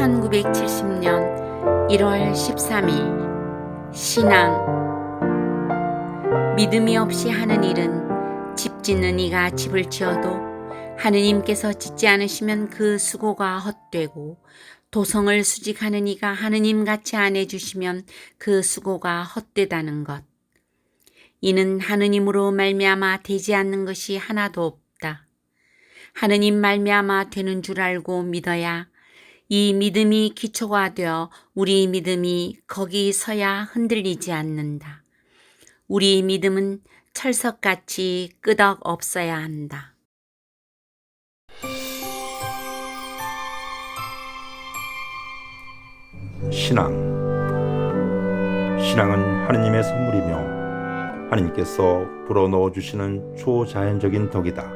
1970년 1월 13일 신앙 믿음이 없이 하는 일은 집 짓는 이가 집을 지어도 하느님께서 짓지 않으시면 그 수고가 헛되고 도성을 수직하는 이가 하느님 같이 안 해주시면 그 수고가 헛되다는 것. 이는 하느님으로 말미암아 되지 않는 것이 하나도 없다. 하느님 말미암아 되는 줄 알고 믿어야 이 믿음이 기초가 되어 우리 믿음이 거기 서야 흔들리지 않는다. 우리 믿음은 철석같이 끄덕 없어야 한다. 신앙. 신앙은 하느님의 선물이며 하느님께서 불어넣어 주시는 초자연적인 덕이다.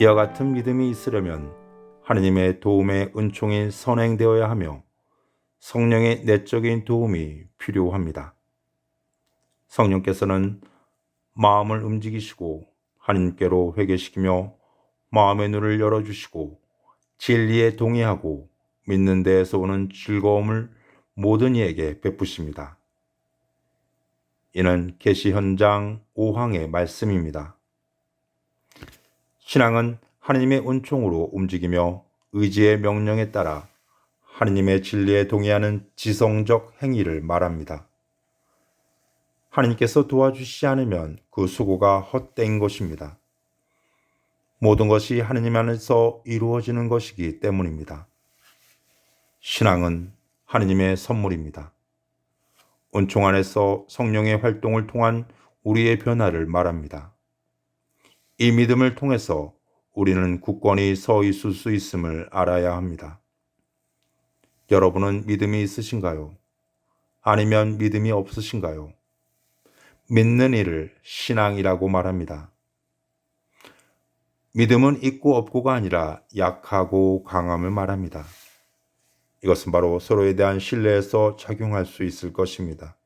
이와 같은 믿음이 있으려면 하느님의 도움의 은총이 선행되어야 하며 성령의 내적인 도움이 필요합니다. 성령께서는 마음을 움직이시고 하느님께로 회개시키며 마음의 눈을 열어주시고 진리에 동의하고 믿는 데에서 오는 즐거움을 모든 이에게 베푸십니다. 이는 계시 현장 5항의 말씀입니다. 신앙은 하느님의 은총으로 움직이며 의지의 명령에 따라 하느님의 진리에 동의하는 지성적 행위를 말합니다. 하느님께서 도와주시지 않으면 그 수고가 헛된 것입니다. 모든 것이 하느님 안에서 이루어지는 것이기 때문입니다. 신앙은 하느님의 선물입니다. 은총 안에서 성령의 활동을 통한 우리의 변화를 말합니다. 이 믿음을 통해서 우리는 굳건히 서 있을 수 있음을 알아야 합니다. 여러분은 믿음이 있으신가요? 아니면 믿음이 없으신가요? 믿는 일을 신앙이라고 말합니다. 믿음은 있고 없고가 아니라 약하고 강함을 말합니다. 이것은 바로 서로에 대한 신뢰에서 작용할 수 있을 것입니다.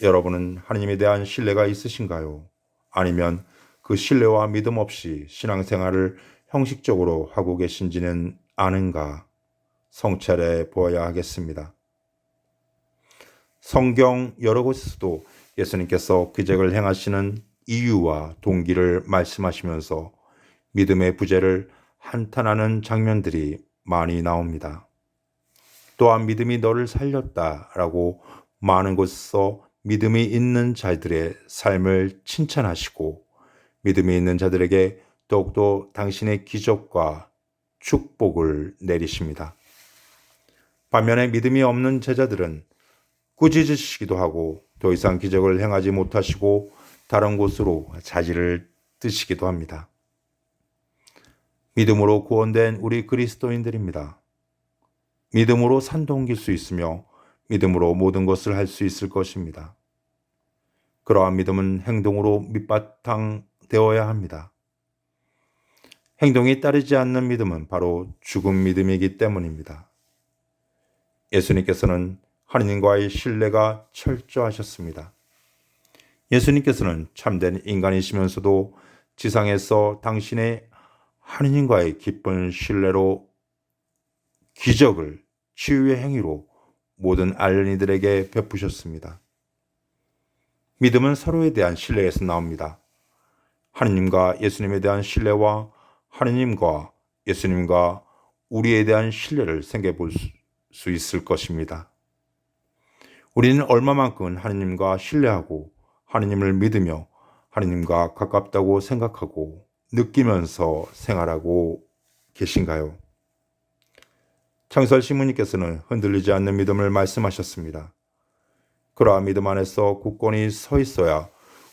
여러분은 하나님에 대한 신뢰가 있으신가요? 아니면 그 신뢰와 믿음 없이 신앙생활을 형식적으로 하고 계신지는 아는가 성찰해 보아야 하겠습니다. 성경 여러 곳에서도 예수님께서 기적을 행하시는 이유와 동기를 말씀하시면서 믿음의 부재를 한탄하는 장면들이 많이 나옵니다. 또한 믿음이 너를 살렸다라고 많은 곳에서 믿음이 있는 자들의 삶을 칭찬하시고 믿음이 있는 자들에게 더욱더 당신의 기적과 축복을 내리십니다. 반면에 믿음이 없는 제자들은 꾸짖으시기도 하고 더 이상 기적을 행하지 못하시고 다른 곳으로 자질을 뜨시기도 합니다. 믿음으로 구원된 우리 그리스도인들입니다. 믿음으로 산도 옮길 수 있으며 믿음으로 모든 것을 할 수 있을 것입니다. 그러한 믿음은 행동으로 밑바탕 되어야 합니다. 행동이 따르지 않는 믿음은 바로 죽은 믿음이기 때문입니다. 예수님께서는 하느님과의 신뢰가 철저하셨습니다. 예수님께서는 참된 인간이시면서도 지상에서 당신의 하느님과의 깊은 신뢰로 기적을 치유의 행위로 모든 알른이들에게 베푸셨습니다. 믿음은 서로에 대한 신뢰에서 나옵니다. 하느님과 예수님에 대한 신뢰와 하느님과 예수님과 우리에 대한 신뢰를 생각해 수 있을 것입니다. 우리는 얼마만큼 하느님과 신뢰하고 하느님을 믿으며 하느님과 가깝다고 생각하고 느끼면서 생활하고 계신가요? 창설 시무님께서는 흔들리지 않는 믿음을 말씀하셨습니다. 그러한 믿음 안에서 굳건히 서 있어야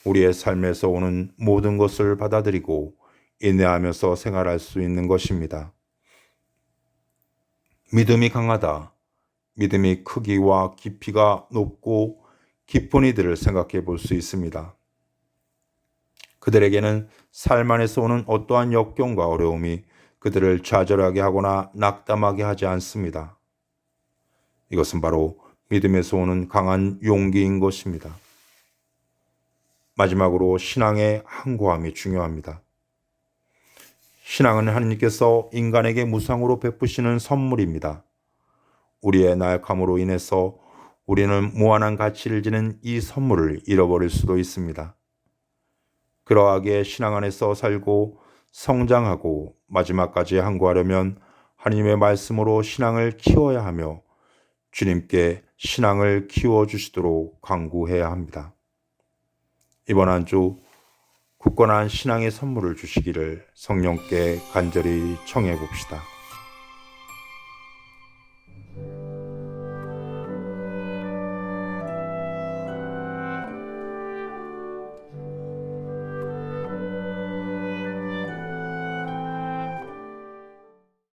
우리의 삶에서 오는 모든 것을 받아들이고 인내하면서 생활할 수 있는 것입니다. 믿음이 강하다. 믿음이 크기와 깊이가 높고 깊은 이들을 생각해 볼 수 있습니다. 그들에게는 삶 안에서 오는 어떠한 역경과 어려움이 그들을 좌절하게 하거나 낙담하게 하지 않습니다. 이것은 바로 믿음에서 오는 강한 용기인 것입니다. 마지막으로 신앙의 항고함이 중요합니다. 신앙은 하나님께서 인간에게 무상으로 베푸시는 선물입니다. 우리의 나약함으로 인해서 우리는 무한한 가치를 지닌 이 선물을 잃어버릴 수도 있습니다. 그러하게 신앙 안에서 살고 성장하고 마지막까지 항구하려면 하나님의 말씀으로 신앙을 키워야 하며 주님께 신앙을 키워 주시도록 강구해야 합니다. 이번 한 주 굳건한 신앙의 선물을 주시기를 성령께 간절히 청해 봅시다.